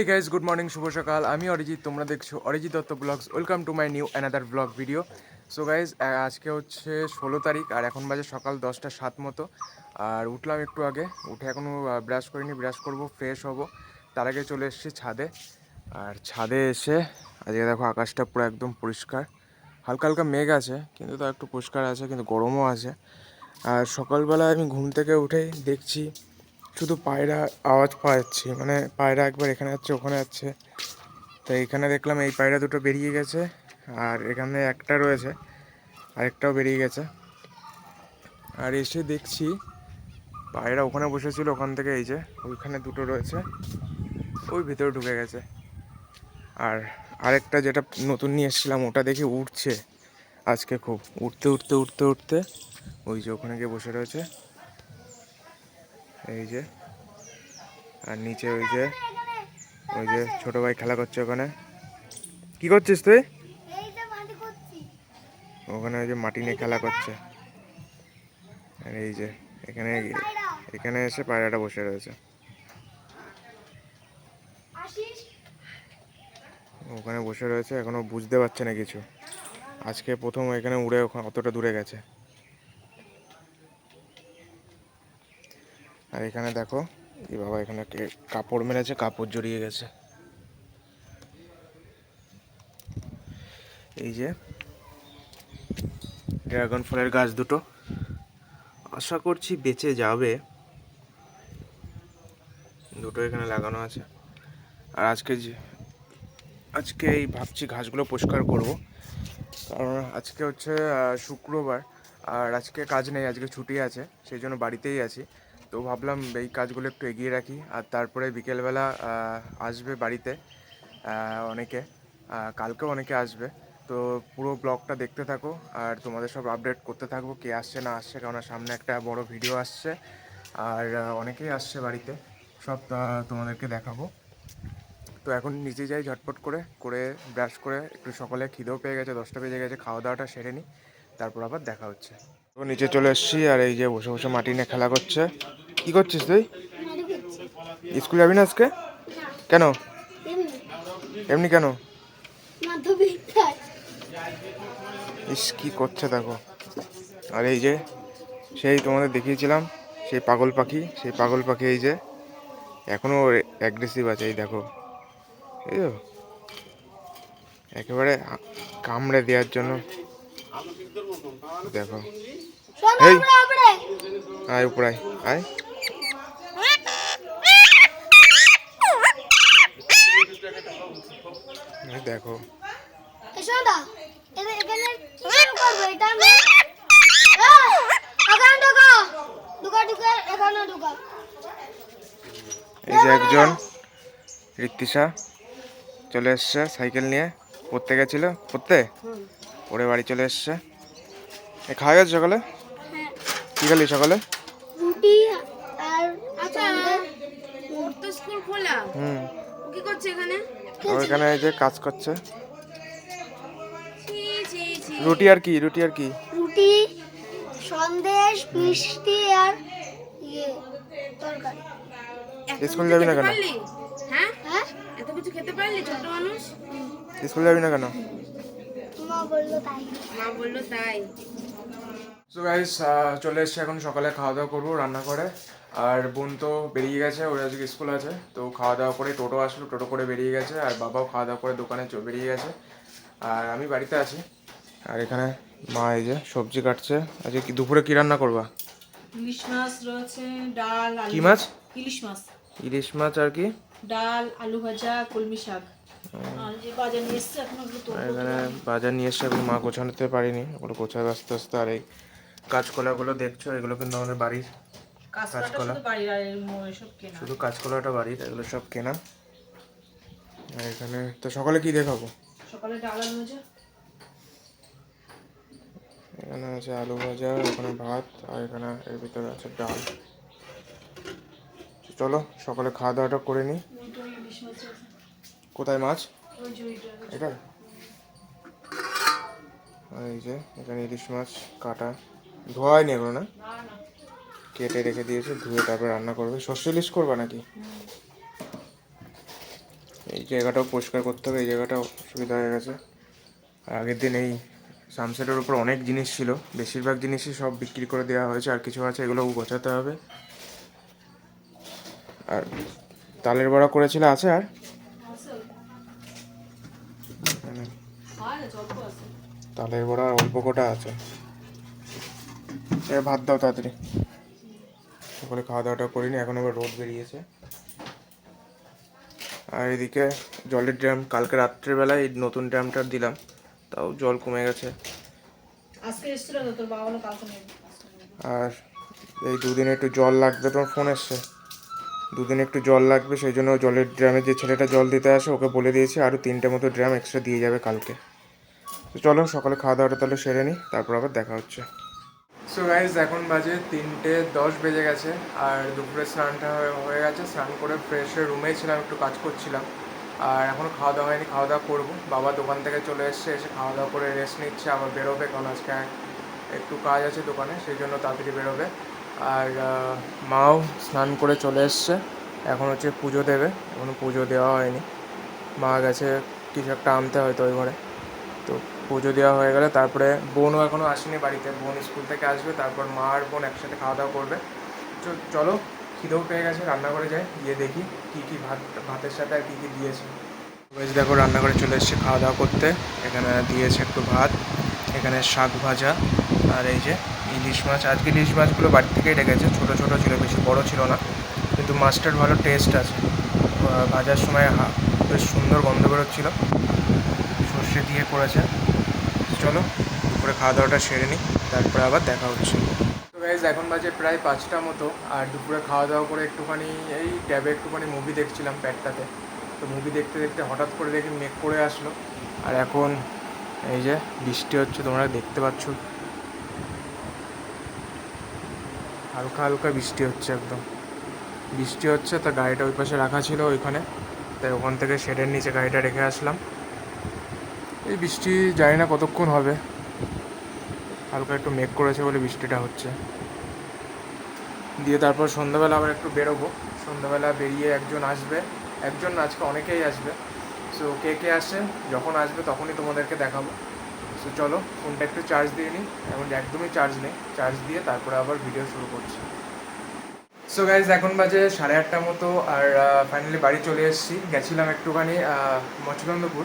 হেই guys good morning শুভ সকাল। আমি অরিজিৎ, তোমরা দেখছ Arijit Dutta vlogs welcome to my new another vlog video so guys আজকে হচ্ছে ষোলো তারিখ, আর এখন বাজে সকাল দশটা সাত মতো। আর উঠলাম একটু আগে, উঠে এখনও ব্রাশ করিনি ব্রাশ করব ফ্রেশ হব। তার আগে চলে এসেছি ছাদে। আর ছাদে এসে, আজকে দেখো আকাশটা পুরো একদম পরিষ্কার। হালকা হালকা মেঘ আছে, কিন্তু তা একটু পরিষ্কার আছে, কিন্তু গরমও আছে। আর সকালবেলা আমি ঘুম থেকে উঠেই দেখছি শুধু পায়রা আওয়াজ পাওয়া যাচ্ছে মানে পায়রা একবার এখানে যাচ্ছে, ওখানে যাচ্ছে। তো এখানে দেখলাম এই পায়রা দুটো বেরিয়ে গেছে, আর এখানে একটা রয়েছে, আরেকটাও বেরিয়ে গেছে। আর এসে দেখছি পায়রা ওখানে বসেছিল, ওখান থেকে এই যে ওইখানে দুটো রয়েছে, ওই ভিতরে ঢুকে গেছে। আর আরেকটা যেটা নতুন নিয়ে এসেছিলাম, ওটা দেখে উঠছে, আজকে খুব। উঠতে উঠতে উঠতে উঠতে, ওই যে ওখানে গিয়ে বসে রয়েছে। এই যে। আর নিচে ওই যে ওই যে ছোট ভাই খেলা করছে ওখানে। কি করছিস তুই? ওখানে ওই যে মাটি নিয়ে খেলা করছে। আর এই যে, এখানে এখানে এসে পায়রাটা বসে রয়েছে। ওখানে বসে রয়েছে, এখনও বুঝতে পারছে না কিছু। আজকে প্রথম এখানে উড়ে ওখানে অতটা দূরে গেছে। আর এখানে দেখো, এই বাবা এখানে কাপড় মেরেছে, কাপড় জড়িয়ে গেছে। এই যে, ড্রাগন ফলের গাছ দুটো। আশা করছি বেঁচে যাবে। দুটো এখানে লাগানো আছে। আর আজকে যে, আজকে এই ভাবছি ঘাসগুলো পরিষ্কার করব। কারণ আজকে হচ্ছে শুক্রবার। আর আজকে কাজ নেই, আজকে ছুটি আছে। সেই জন্য বাড়িতেই আছি। তো ভাবলাম এই কাজগুলো একটু এগিয়ে রাখি। আর তারপরে বিকেলবেলা আসবে বাড়িতে অনেকে কালকেও অনেকে আসবে। তো পুরো ব্লগটা দেখতে থাকো, আর তোমাদের সব আপডেট করতে থাকব কে আসছে, না আসছে, কেননা সামনে একটা বড় ভিডিও আসছে। আর অনেকেই আসছে বাড়িতে, সব তোমাদেরকে দেখাবো। তো এখন নিচে যাই ঝটপট করে করে ব্রাশ করে, একটু সকালে খিদেও পেয়ে গেছে, দশটা বেজে গেছে খাওয়া দাওয়াটা সেরে নিই তারপর আবার দেখা হচ্ছে। তো নিচে চলে এসেছি আর এই যে বসে বসে মাটি নিয়ে খেলা করছে। কি করছিস তুই? স্কুল যাবি না আজকে? কেন? এমনি কেন? ইস, কি করছে দেখো। আর এই যে, সেই তোমাদের দেখিয়েছিলাম, সেই পাগল পাখি, সেই পাগল পাখি এই যে, এখনও অ্যাগ্রেসিভ আছে, এই দেখো। এই তো, একেবারে কামড়ে দেওয়ার জন্য। দেখো। এই। আয় উপরে আয় আয়। দেখো। এই যে একজন ঋত্বিষা চলে এসছে সাইকেল নিয়ে। পড়তে গেছিল? পড়তে? পড়ে বাড়ি চলে এসছে। খাওয়া গেছে সকালে? কি খেলি সকালে? রুটি আর আচ্ছা ওর তো স্কুল খোলা। হুম। ও কি করছে এখানে? ওইখানে এই যে কাজ করছে। রুটি আর কি রুটি আর কি? রুটি সন্দেশ মিষ্টি আর ইয়ে তরকারি। স্কুল যাবি না কেন? হ্যাঁ? হ্যাঁ? এত কিছু খেতে পারলি ছোট মানুষ? স্কুল যাবি না কেন? মা বলল তাই। মা বলল তাই। সো গাইস চলে এসছে এখন সকালে খাওয়া দাওয়া করব রান্না করে। আর বোন তো বেরিয়ে গেছে ওর আজকে স্কুল আছে তো খাওয়া দাওয়া করে টোটো আসলো টোটো করে বেরিয়ে গেছে আর বাবাও খাওয়া দাওয়া করে দোকানে চ- বেরিয়ে গেছে। আর আমি বাড়িতে আছি। আর এখানে মা এই যে সবজি কাটছে। আজকে কি দুপুরে কি রান্না করবা? ইলিশ মাছ রয়েছে ডাল আলু। কি মাছ? ইলিশ মাছ। ইলিশ মাছ আর কি? ডাল আলু ভাজা কলমি শাক। বাজার নিয়ে এসছে এখন বাজার নিয়ে এসে এখন মা গোছানোতে পারিনি ওগুলো গোছায় আস্তে আস্তে আর এই কাঁচকলাগুলো দেখছ? এগুলো কিন্তু আমাদের বাড়ির কাঁচকলা। শুধু কাঁচকলাটা বাড়ির এগুলো সব কেনা। আর এখানে তো সকালে কি দেখাবো? সকালে ডাল আলু ভাজা। এখানে আছে আলু ভাজা এখানে ভাত আর এখানে এর ভিতরে আছে ডাল। চলো সকালে খাওয়া দাওয়াটা করে নিই। কোথায় মাছ? এটা এই যে এখানে ইলিশ মাছ কাটা। ধোয়া হয়নি এগুলো না? কেটে রেখে দিয়েছে ধুয়ে তারপর রান্না করবে। সর্ষে ইলিশ করবা নাকি? এই জায়গাটাও পরিষ্কার করতে হবে এই জায়গাটাও অসুবিধা হয়ে গেছে। আর আগের দিন এই সানসেটের উপর অনেক জিনিস ছিল বেশিরভাগ জিনিসই সব বিক্রি করে দেওয়া হয়েছে আর কিছু আছে এগুলোও গোছাতে হবে। আর তালের বড়া করেছিল আছে আর? হয়। তালের বড়া অল্প কটা আছে। এ ভাত দাও তাড়াতাড়ি। সকালে খাওয়া দাওয়াটা করিনি এখন আবার রোদ বেরিয়েছে। আর এদিকে জলের ড্রাম কালকে রাত্রেবেলায় এই নতুন ড্রামটা দিলাম তাও জল কমে গেছে। আর এই দুদিন একটু জল লাগবে তোমার ফোন এসছে। দুদিন একটু জল লাগবে সেই জন্য জলের ড্রামে যে ছেলেটা জল দিতে আসে ওকে বলে দিয়েছি আরও তিনটে মতো ড্রাম এক্সট্রা দিয়ে যাবে কালকে। তো চলো সকালে খাওয়া দাওয়াটা তাহলে সেরে নিই তারপর আবার দেখা হচ্ছে। সো গাইজ এখন বাজে তিনটে দশ বেজে গেছে, আর দুপুরে স্নানটা হয়ে- গেছে। স্নান করে ফ্রেশ হয়ে রুমেই ছিলাম, একটু কাজ করছিলাম। আর এখনও খাওয়া দাওয়া হয়নি, খাওয়া দাওয়া করব। বাবা দোকান থেকে চলে এসছে, এসে খাওয়া দাওয়া করে রেস্ট নিচ্ছে, আবার বেরোবে। কারণ আজকে একটু কাজ আছে দোকানে, সেই জন্য তাড়াতাড়ি বেরোবে। আর মাও স্নান করে চলে এসছে। এখন হচ্ছে পুজো দেবে এখনও পুজো দেওয়া হয়নি। মা গেছে কিছু একটা আনতে হয়তো ওই ঘরে। তো পুজো দেওয়া হয়ে গেলে তারপরে বোনও এখনও আসেনি বাড়িতে। বোন স্কুল থেকে আসবে, তারপর মা আর বোন একসাথে খাওয়া দাওয়া করবে। চলো খিদেও পেয়ে গেছে, রান্নাঘরে যাই, গিয়ে দেখি কী কী ভাত, ভাতের সাথে আর কী কী দিয়েছে। বেশ দেখো, রান্নাঘরে চলে এসেছে খাওয়া দাওয়া করতে। এখানে দিয়েছে একটু ভাত, এখানে শাক ভাজা, আর এই যে ইলিশ মাছ। আজকে ইলিশ মাছগুলো বাড়ি থেকেই ডেকেছে ছোটো ছোটো ছিল, বেশি বড় ছিল না। কিন্তু মাছটার ভালো টেস্ট আছে। ভাজার সময় বেশ সুন্দর গন্ধ বেরোচ্ছিল। সর্ষে দিয়ে করেছে। চলো, দুপুরে খাওয়া দাওয়াটা সেরে নিই, তারপরে আবার দেখা হচ্ছে। তো গাইজ এখন বাজে প্রায় পাঁচটা মতো, আর দুপুরে খাওয়া দাওয়া করে একটুখানি এই ট্যাবে একটুখানি মুভি দেখছিলাম প্যাডটাতে তো মুভি দেখতে দেখতে হঠাৎ করে দেখি মেঘ করে আসলো। আর এখন এই যে বৃষ্টি হচ্ছে, তোমরা দেখতে পাচ্ছ। হালকা হালকা বৃষ্টি হচ্ছে একদম। বৃষ্টি হচ্ছে, তা গাড়িটা ওই পাশে রাখা ছিল ওইখানে। তাই ওখান থেকে শেডের নিচে গাড়িটা রেখে আসলাম। এই বৃষ্টি জানি না কতক্ষণ হবে। হালকা একটু মেঘ করেছে বলে বৃষ্টিটা হচ্ছে। দিয়ে তারপর সন্ধ্যাবেলা আবার একটু বেরোবো। সন্ধ্যাবেলা বেরিয়ে একজন আসবে। একজন আজকে অনেকেই আসবে। সো কে কে আসে, যখন আসবে তখনই তোমাদেরকে দেখাবো। সো চলো ফোনটা একটু চার্জ দিয়ে নিই। এখন একদমই চার্জ নেই। চার্জ দিয়ে তারপরে আবার ভিডিও শুরু করছি। সো গাইজ এখন বাজে সাড়ে আটটা মতো। আর ফাইনালি বাড়ি চলে এসেছি। গেছিলাম একটুখানি মচুরন্দপুর।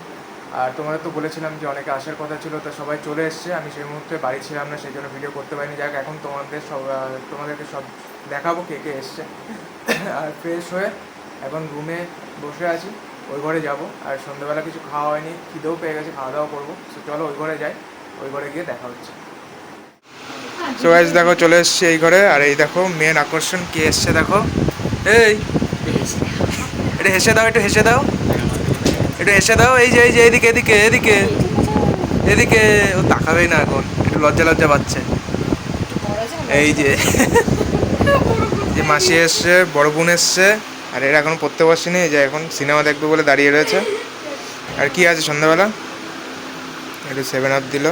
আর তোমাদের তো বলেছিলাম যে অনেকে আসার কথা ছিল, তো সবাই চলে এসছে। আমি সেই মুহূর্তে বাড়ি ছিলাম না, সেই জন্য ভিডিও করতে পারিনি। যাক, এখন তোমাদের সব তোমাদেরকে সব দেখাবো কে কে এসছে। আর ফ্রেশ হয়ে এখন রুমে বসে আছি, ওই ঘরে যাব। আর সন্ধ্যাবেলা কিছু খাওয়া হয়নি, খিদেও পেয়ে গেছে, খাওয়া দাওয়া করব। তো চলো ওই ঘরে যাই, ওই ঘরে গিয়ে দেখা হচ্ছে। সো গাইজ দেখো, চলে এসছে এই ঘরে। আর এই দেখো মেন আকর্ষণ কে এসছে, দেখো। এই, এটা হেসে দাও একটু হেসে দাও। একটু এসে দাও, এই যে এই যে, এদিকে এদিকে এদিকে এদিকে। ও তাকাবেই না এখন, একটু লজ্জা লজ্জা পাচ্ছে। এই যে যে মাসি এসছে, বড় বোন এসছে, আর এরা এখন পড়তে এই যে এখন সিনেমা দেখবে বলে দাঁড়িয়ে রয়েছে। আর কি আছে সন্ধ্যাবেলা? একটু সেভেন আপ দিল।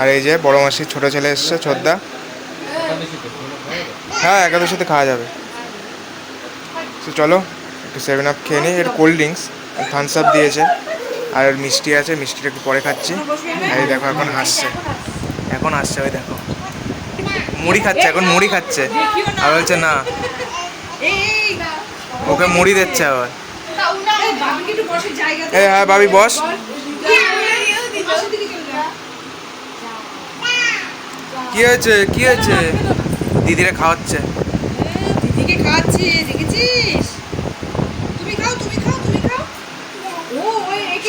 আর এই যে বড় মাসির ছোট ছেলে এসছে ছোদ্দা হ্যাঁ একাদশীতে খাওয়া যাবে। চলো, একটু সেভেন আপ খেয়ে নিই, একটু কোল্ড ড্রিঙ্কস থামস আপ দিয়েছে। আর মিষ্টি আছে, মিষ্টিটা একটু পরে খাচ্ছি। আর দেখো, এখন হাসছে এখন হাসছে ওই দেখো। মুড়ি খাচ্ছে, এখন মুড়ি খাচ্ছে। আর বলছে, না। ওকে মুড়ি দিচ্ছে আবার। হ্যাঁ ভাবি, বস। কি হয়েছে? কি হয়েছে? দিদিরা খাওয়াচ্ছে। দিদিকে খাওয়াচ্ছি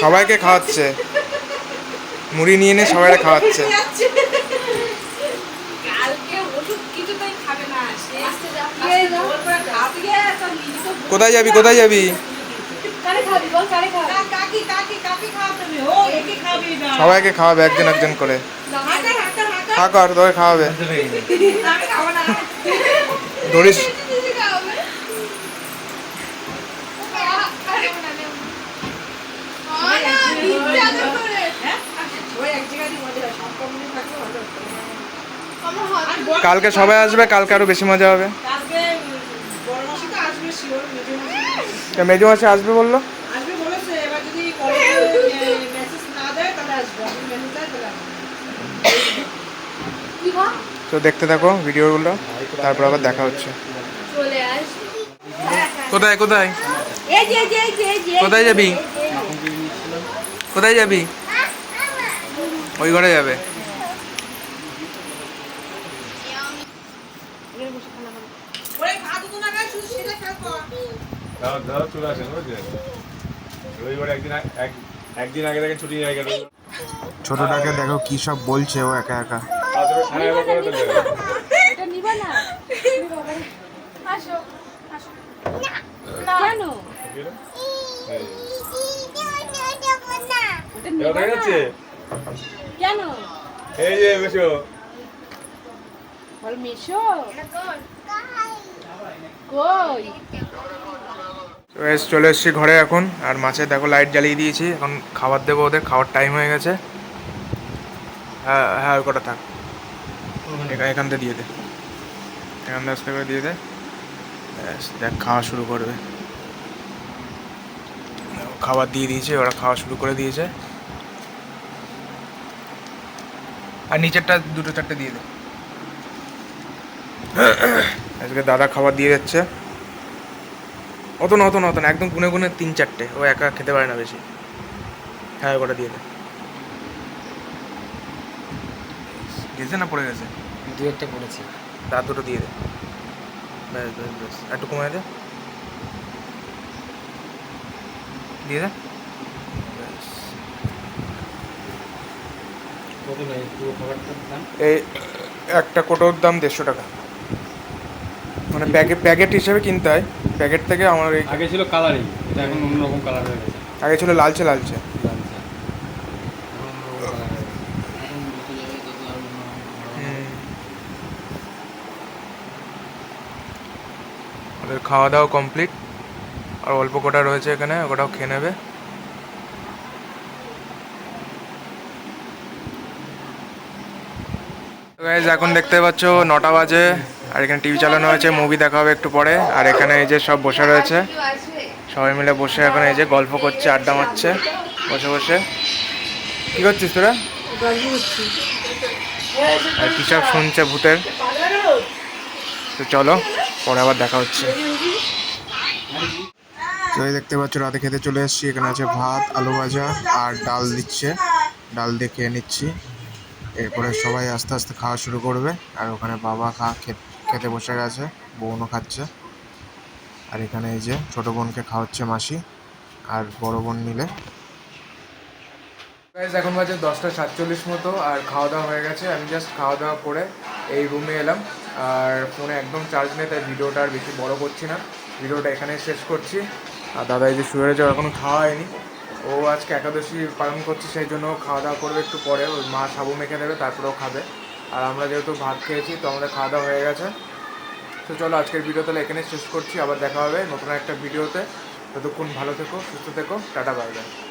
সবাইকে খাওয়াচ্ছে। মুড়ি নিয়ে নিয়ে সবাইকে খাওয়াচ্ছে। কোথায় যাবি কোথায় যাবি? সবাইকে খাওয়াবে একজন একজন করে। হাঁটা হাঁটা হাঁটা। খা কর তোকে খাওয়াবে। আমি ধরিস কালকে সবাই আসবে কালকে আরও বেশি মজা হবে। মেজু মাসে আসবে। বলল? তো দেখতে থাকো ভিডিওগুলো তারপর আবার দেখা হচ্ছে। কোথায় কোথায়? কোথায় যাবি? কোথায় যাবি? ওই ঘরে যাবে। ধরো চলে আসেন বুঝলেন রবিবার একদিন এক একদিন আগে থেকে ছুটি হয়ে গেল। ছোটটাকে দেখো কি সব বলছে ও একা একা। কেন? এই যে বেশো বল মিশো? কই? বেশ চলে এসেছি ঘরে এখন। আর মাছে দেখো লাইট জ্বালিয়ে দিয়েছি। এখন খাবার দেবো ওদের। খাওয়ার টাইম হয়ে গেছে। হ্যাঁ হ্যাঁ ওই কটা থাক। এখান থেকে দিয়ে দে। এখান থেকে আস্তে করে দিয়ে দে। দেখ, খাওয়া শুরু করবে। খাবার দিয়ে দিয়েছে, ওরা খাওয়া শুরু করে দিয়েছে। আর নিচেরটা দুটো চারটে দিয়ে দে। আজকে দাদা খাবার দিয়ে যাচ্ছে। অত না অত না অত না একদম গুনে গুনে তিন চারটে। ও একা খেতে পারে না বেশি। হ্যাঁ ওটা দিয়ে দে। গেছে না পড়ে গেছে? দু একটা পড়েছে। তার দুটো দিয়ে দে। ব্যাস ব্যাস ব্যাস। একটু কমে দে। দিয়ে দে। এই একটা কোটোর দাম দেড়শো টাকা। মানে প্যাকেট প্যাকেট হিসেবে কিনতে হয়। প্যাকেট থেকে আমার এই আগে ছিল কালারিং এটা এখন অন্যরকম কালার হয়ে গেছে। আগে ছিল লালচে লালচে। ওদের খাওয়া দাওয়া কমপ্লিট আর অল্প কটা রয়েছে এখানে ওটাও খেয়ে নেবে। এখন দেখতে পাচ্ছ নটা বাজে। আর এখানে টিভি চালানো হয়েছে মুভি দেখা হবে একটু পরে। আর এখানে এই যে সব বসে রয়েছে, সবাই মিলে বসে এখন এই যে গল্প করছে, আড্ডা মারছে, বসে বসে। কি করছিস তোরা? আর কি সব শুনছে ভূতের? তো চলো, পরে আবার দেখা হচ্ছে। তো এই দেখতে পাচ্ছ, রাতে খেতে চলে এসেছি। এখানে আছে ভাত, আলু ভাজা আর ডাল দিচ্ছে। ডাল দিয়ে খেয়ে নিচ্ছি। এরপরে সবাই আস্তে আস্তে খাওয়া শুরু করবে। আর ওখানে বাবা খা খে- খেতে বসে গেছে বোনও খাচ্ছে। আর এখানে এই যে ছোটো বোনকে খাওয়াচ্ছে মাসি আর বড় বোন মিলে। এখন বাজে দশটা সাতচল্লিশ মতো আর খাওয়া দাওয়া হয়ে গেছে। আমি জাস্ট খাওয়া দাওয়া করে এই রুমে এলাম। আর ফোনে একদম চার্জ নেই, তাই ভিডিওটা আর বেশি বড় করছি না। ভিডিওটা এখানে শেষ করছি। আর দাদা এই যে শুয়ে রয়েছে, ওর এখনও খাওয়া হয়নি। ও আজকে একাদশী পালন করছে, সেই জন্য খাওয়া দাওয়া করবে একটু পরে। ওর মা সাবু মেখে দেবে তারপরেও খাবে। আর আমরা যেহেতু ভাত খেয়েছি, তো আমাদের খাওয়া দাওয়া হয়ে গেছে। তো চলো আজকের ভিডিও তাহলে এখানে শেষ করছি। আবার দেখা হবে নতুন একটা ভিডিওতে ততক্ষণ ভালো থেকো, সুস্থ থেকো, টাটা বাই বাই